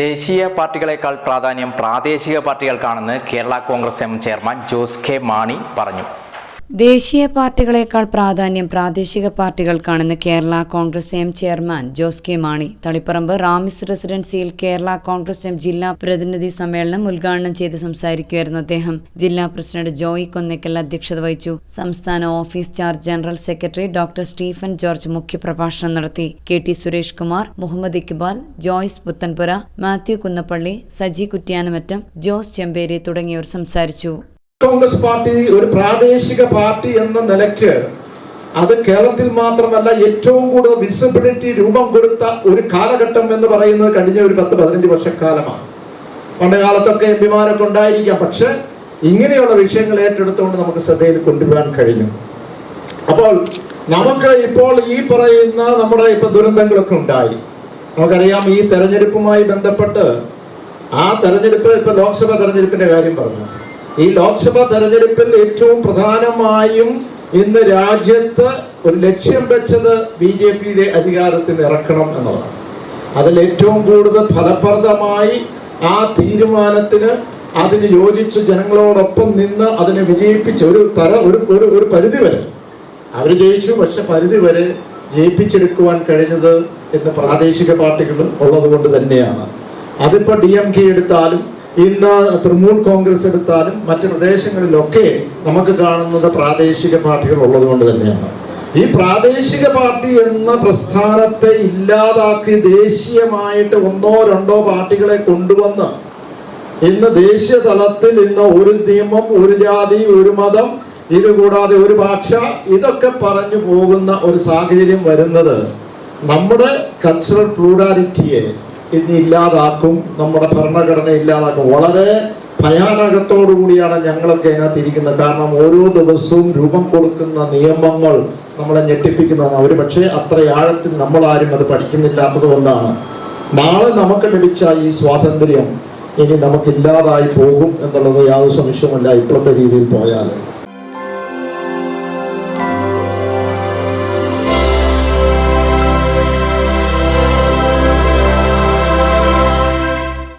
ദേശീയ പാർട്ടികളെക്കാൾ പ്രാധാന്യം പ്രാദേശിക പാർട്ടികൾക്കാണെന്ന് Kerala Congress M chairman Jose K Mani പറഞ്ഞു. ദേശീയ പാർട്ടികളെക്കാൾ പ്രാധാന്യം പ്രാദേശിക പാർട്ടികൾക്കാണെന്ന് Kerala Congress M chairman Jose K Mani. Taliparamba Ramis റെസിഡൻസിയിൽ Kerala Congress M ജില്ലാ പ്രതിനിധി സമ്മേളനം ഉദ്ഘാടനം ചെയ്ത് സംസാരിക്കുകയായിരുന്നു അദ്ദേഹം. ജില്ലാ പ്രസിഡന്റ് ജോയി കൊന്നയ്ക്കൽ അധ്യക്ഷത വഹിച്ചു. സംസ്ഥാന office charge general secretary doctor Stephen George മുഖ്യപ്രഭാഷണം നടത്തി. K T Suresh Kumar Muhammad Iqbal Joyce Puthenpura Mathew Kunnappally Saji Kuttiyanimattam Jose Chemperi തുടങ്ങിയവർ സംസാരിച്ചു. കോൺഗ്രസ് പാർട്ടി ഒരു പ്രാദേശിക പാർട്ടി എന്ന നിലയ്ക്ക് അത് കേരളത്തിൽ മാത്രമല്ല ഏറ്റവും കൂടുതൽ വിസിബിലിറ്റി രൂപം കൊടുത്ത ഒരു കാലഘട്ടം എന്ന് പറയുന്നത് കഴിഞ്ഞ ഒരു പത്ത് പതിനഞ്ച് വർഷക്കാലമാണ്. പണ്ട് കാലത്തൊക്കെ എം പിമാരൊക്കെ ഉണ്ടായിരിക്കാം പക്ഷെ ഇങ്ങനെയുള്ള വിഷയങ്ങൾ ഏറ്റെടുത്തുകൊണ്ട് നമുക്ക് ശ്രദ്ധയിൽ കൊണ്ടുവരാൻ കഴിഞ്ഞു. അപ്പോൾ നമുക്ക് ഇപ്പോൾ ഈ പറയുന്ന നമ്മുടെ ഇപ്പൊ ദുരന്തങ്ങളൊക്കെ ഉണ്ടായി. നമുക്കറിയാം ഈ തെരഞ്ഞെടുപ്പുമായി ബന്ധപ്പെട്ട് ആ തെരഞ്ഞെടുപ്പ് ഇപ്പൊ ലോക്സഭാ തെരഞ്ഞെടുപ്പിന്റെ കാര്യം പറഞ്ഞു. ഈ ലോക്സഭാ തെരഞ്ഞെടുപ്പിൽ ഏറ്റവും പ്രധാനമായും ഇന്ന് രാജ്യത്ത് ഒരു ലക്ഷ്യം വെച്ചത് ബി ജെ പിയുടെ അധികാരത്തിൽ ഇറക്കണം എന്നുള്ളതാണ് അതിൽ ഏറ്റവും കൂടുതൽ ഫലപ്രദമായി ആ തീരുമാനത്തിന് അതിന് യോജിച്ച് ജനങ്ങളോടൊപ്പം നിന്ന് അതിനെ വിജയിപ്പിച്ച് ഒരു തര ഒരു ഒരു ഒരു പരിധി വരെ. അവർ ജയിച്ചു പക്ഷെ പരിധി വരെ ജയിപ്പിച്ചെടുക്കുവാൻ കഴിഞ്ഞത് ഇന്ന് പ്രാദേശിക പാർട്ടികൾ ഉള്ളത് കൊണ്ട് തന്നെയാണ്. അതിപ്പോൾ ഡി എം കെ എടുത്താലും ഇന്ന് തൃണമൂൽ കോൺഗ്രസ് എടുത്താലും മറ്റു പ്രദേശങ്ങളിലൊക്കെ നമുക്ക് കാണുന്നത് പ്രാദേശിക പാർട്ടികൾ ഉള്ളത് കൊണ്ട് തന്നെയാണ്. ഈ പ്രാദേശിക പാർട്ടി എന്ന പ്രസ്ഥാനത്തെ ഇല്ലാതാക്കി ദേശീയമായിട്ട് ഒന്നോ രണ്ടോ പാർട്ടികളെ കൊണ്ടുവന്ന് ഇന്ന് ദേശീയ തലത്തിൽ ഇന്ന് ഒരു നിയമം ഒരു ജാതി ഒരു മതം ഇത് കൂടാതെ ഒരു ഭാഷ ഇതൊക്കെ പറഞ്ഞു പോകുന്ന ഒരു സാഹചര്യം വരുന്നത് നമ്മുടെ കൾച്ചറൽ പ്ലൂറാലിറ്റിയെ ഇന്ന് ഇല്ലാതാക്കും നമ്മുടെ ഭരണഘടന ഇല്ലാതാക്കും. വളരെ ഭയാനകത്തോടു കൂടിയാണ് ഞങ്ങളൊക്കെ അതിനകത്ത് ഇരിക്കുന്നത് കാരണം ഓരോ ദിവസവും രൂപം കൊടുക്കുന്ന നിയമങ്ങൾ നമ്മളെ ഞെട്ടിപ്പിക്കുന്നതാണ്. അവർ പക്ഷേ അത്ര ആഴത്തിൽ നമ്മളാരും അത് പഠിക്കുന്നില്ലാത്തത് കൊണ്ടാണ്. നാളെ നമുക്ക് ലഭിച്ച ഈ സ്വാതന്ത്ര്യം ഇനി നമുക്കില്ലാതായി പോകും എന്നുള്ളത് യാതൊരു സംശയമില്ല ഇപ്പോഴത്തെ രീതിയിൽ പോയാൽ